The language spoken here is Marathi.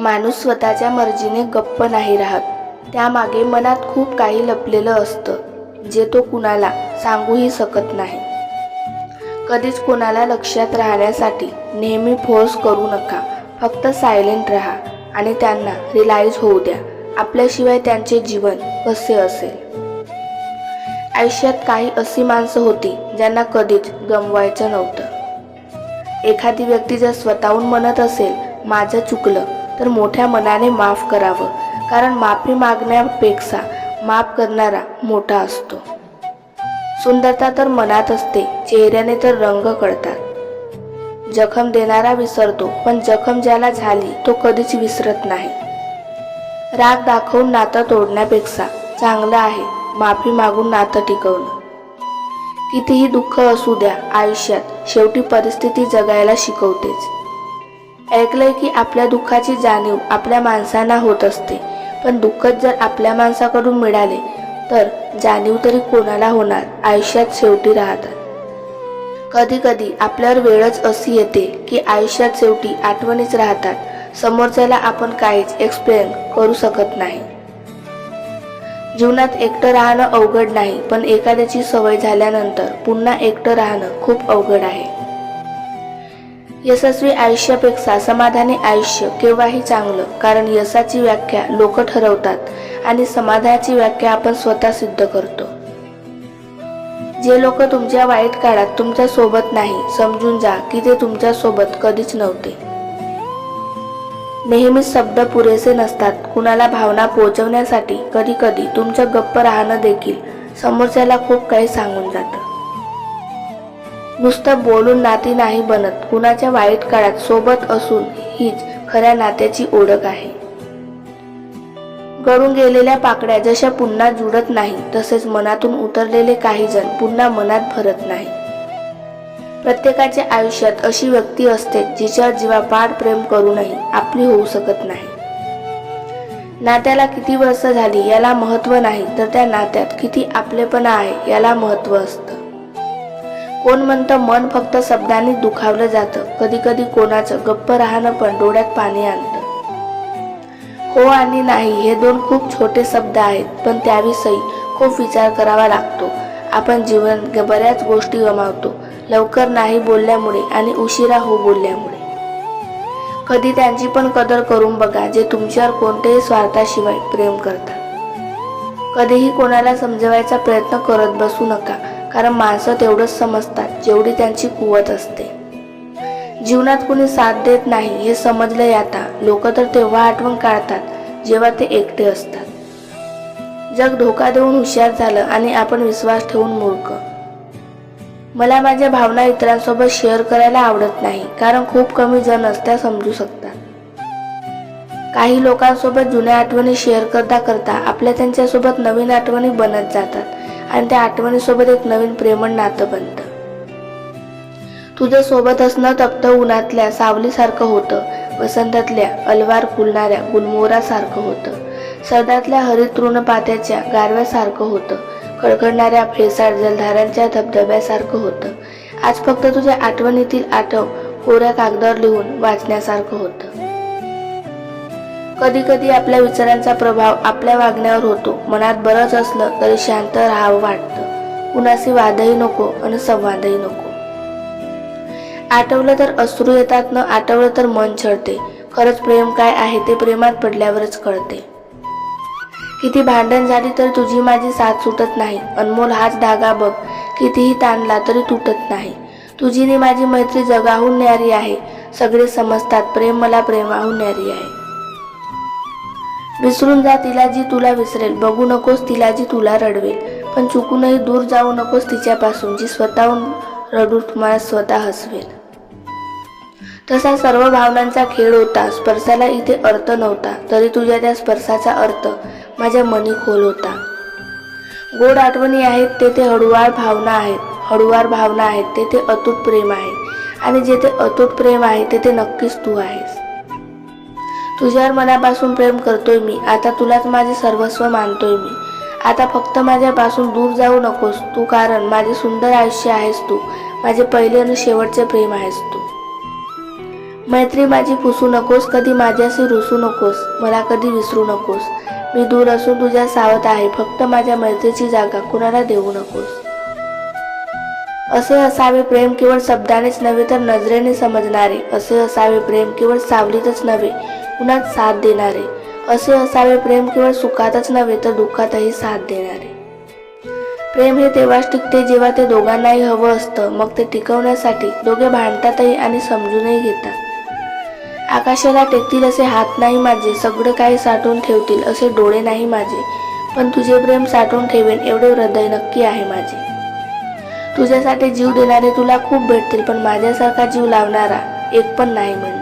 माणूस स्वतःच्या मर्जीने गप्प नाही राहत. त्यामागे मनात खूप काही लपलेलं असतं जे तो कुणाला सांगूही शकत नाही. कधीच कोणाला लक्षात राहण्यासाठी नेहमी फोर्स करू नका. फक्त सायलेंट राहा आणि त्यांना रिलाईज होऊ द्या. आपल्याशिवाय त्यांचे जीवन कसे असेल? आयुष्यात काही अशी माणसं होती ज्यांना कधीच गमवायचं नव्हतं. एखादी व्यक्ती जर स्वतःहून म्हणत असेल माझं चुकलं तर मोठ्या मनाने माफ करावं. कारण माफी मागण्यापेक्षा माफ करणारा मोठा असतो. सुंदरता तर मनात असते चेहऱ्याने तर रंग कळतात. जखम देणारा विसरतो पण जखम ज्याला झाली तो कधीच विसरत नाही. राग दाखवून नातं तोडण्यापेक्षा चांगलं आहे माफी मागून नातं टिकवणं. कितीही दुःख असू द्या आयुष्यात शेवटी परिस्थिती जगायला शिकवतेच. ऐकलंय की आपल्या दुःखाची जाणीव आपल्या माणसांना होत असते. पण दुःखच जर आपल्या माणसाकडून मिळाले तर जाणीव तरी कोणाला होणार? आयुष्यात शेवटी राहतात. कधी कधी आपल्यावर वेळच अशी येते की आयुष्यात शेवटी आठवणीच राहतात. समोरच्याला आपण काहीच एक्सप्लेन करू शकत नाही. जीवनात एकटं राहणं अवघड नाही पण एखाद्याची सवय झाल्यानंतर पुन्हा एकटं राहणं खूप अवघड आहे. यशस्वी आयुष्यापेक्षा समाधानी आयुष्य केव्हाही चांगलं कारण यशाची व्याख्या लोक ठरवतात आणि समाधानाची व्याख्या आपण स्वतः सिद्ध करतो. जे लोक तुमच्या वाईट काळात तुमच्यासोबत नाही समजून जा की ते तुमच्यासोबत कधीच नव्हते. नेहमीच शब्द पुरेसे नसतात कुणाला भावना पोहोचवण्यासाठी कधी कधी तुमचं गप्प राहणं देखील समोरच्याला खूप काही सांगून जातं. नुसतं बोलून नाती नाही बनत. कुणाच्या वाईट काळात सोबत असून हीच खऱ्या नात्याची ओळख आहे. गळून गेलेल्या पाकड्या जशा पुन्हा जुडत नाही तसेच मनातून उतरलेले काही जण पुन्हा मनात भरत नाही. प्रत्येकाच्या आयुष्यात अशी व्यक्ती असते जिच्यावर जीवापाड प्रेम करूनही आपली होऊ शकत नाही. नात्याला किती वर्ष झाली याला महत्त्व नाही तर त्या नात्यात किती आपलेपणा आहे याला महत्त्व असतं. कोण म्हणतं मन फक्त शब्दांनी दुखावलं जातं. कधी कधी कोणाचं गप्प राहणं पण डोळ्यात पाणी आणतं. हो आणि नाही हे दोन खूप छोटे शब्द आहेत पण त्याविषयी खूप विचार करावा लागतो. आपण जीवन बऱ्याच गोष्टी गमावतो. लवकर नाही बोलल्यामुळे आणि उशिरा हो बोलल्यामुळे. कधी त्यांची पण कदर करून बघा जे तुमच्यावर कोणत्याही स्वार्थाशिवाय प्रेम करतात. कधीही कोणाला समजवायचा प्रयत्न करत बसू नका. कारण माणसं तेवढंच समजतात जेवढी त्यांची कुवत असते. जीवनात कुणी साथ देत नाही हे समजलंय आता. लोक तर तेव्हा आठवण काढतात जेव्हा ते एकटे असतात. जग धोका देऊन हुशार झालं आणि आपण विश्वास ठेवून मूर्ख. मला माझ्या भावना इतरांसोबत शेअर करायला आवडत नाही कारण खूप कमी जण असत्या समजू शकतात. काही लोकांसोबत जुन्या आठवणी शेअर करता करता आपल्या त्यांच्यासोबत नवीन आठवणी बनत जातात. आणि त्या आठवणीसोबत एक नवीन प्रेमळ नातं बनतं. तुझ्या सोबत असणं तप्त उन्हातल्या सावलीसारखं होतं. वसंतातल्या अलवार फुलणाऱ्या गुलमोरासारखं होतं. सरदातल्या हरित तृणपात्याच्या गारव्यासारखं होतं. खडखडणाऱ्या फेसाळ जलधारांच्या धबधब्यासारखं होतं. आज फक्त तुझ्या आठवणीतील आठव कोऱ्या कागदावर लिहून वाचण्यासारखं होतं. कधी कधी आपल्या विचारांचा प्रभाव आपल्या वागण्यावर होतो. मनात बरंच असलं तरी शांत राहावं वाटतं. कुणाशी वादही नको आणि संवादही नको. आठवलं तर अश्रू येतात न आठवलं तर मन छळते. खरंच प्रेम काय आहे ते प्रेमात पडल्यावरच कळते. किती भांडण झाली तर तुझी माझी साथ सुटत नाही. अनमोल हाच धागा बघ. कितीही ताणला तरी तुटत नाही. तुझी नि माझी मैत्री जगाहून न्यारी आहे. सगळे समजतात प्रेम मला प्रेमाहून न्यारी आहे. विसरून जा तिला जी तुला विसरेल. बघू नकोस तिला जी तुला रडवेल. पण चुकूनही दूर जाऊ नकोस तिच्यापासून. जी स्वतःहून रडू तुम्हाला स्वतः हसवेल. तसा सर्व भावनांचा खेळ होता. स्पर्शाला इथे अर्थ नव्हता. तरी तुझ्या त्या स्पर्शाचा अर्थ माझ्या मनी खोल होता. गोड आठवणी आहेत तेथे हळुवार भावना आहेत. हळुवार भावना आहेत तेथे अतूट प्रेम आहे. आणि जेथे अतूट प्रेम आहे तेथे नक्कीच तू आहेस. तुझ्यावर मनापासून प्रेम करतोय मी. आता तुलाच माझे सर्वस्व मानतोय मी. आता फक्त माझ्यापासून दूर जाऊ नकोस तू कारण माझे सुंदर आयुष्य आहेस तू. माझे पहिले आणि शेवटचे प्रेम आहेस तू. मैत्री माझी पुसू नकोस कधी माझ्याशी रुसू नकोस मला कधी विसरू नकोस. मी दूर असून तुझ्या सावत आहे फक्त माझ्या मैत्रीची जागा कुणाला देऊ नकोस. असे असावे प्रेम केवळ शब्दानेच नव्हे तर नजरेने समजणारे. असे असावे प्रेम केवळ सावलीतच नव्हे. उन्हात साथ देणारे असे असावे प्रेम केवळ सुखातच नव्हे तर दुःखातही साथ देणारे. प्रेम हे तेव्हाच टिकते जेव्हा ते दोघांनाही हवं असतं. मग ते टिकवण्यासाठी दोघे भांडतातही आणि समजूनही घेतात. आकाशाला टेकतील असे हात नाही माझे सगळं काही साठवून ठेवतील असे डोळे नाही माझे. पण तुझे प्रेम साठवून ठेवेन एवढे हृदय नक्की आहे माझे. तुझ्यासाठी जीव देणारे तुला खूप भेटतील पण माझ्यासारखा जीव लावणारा एक पण नाही म्हणजे.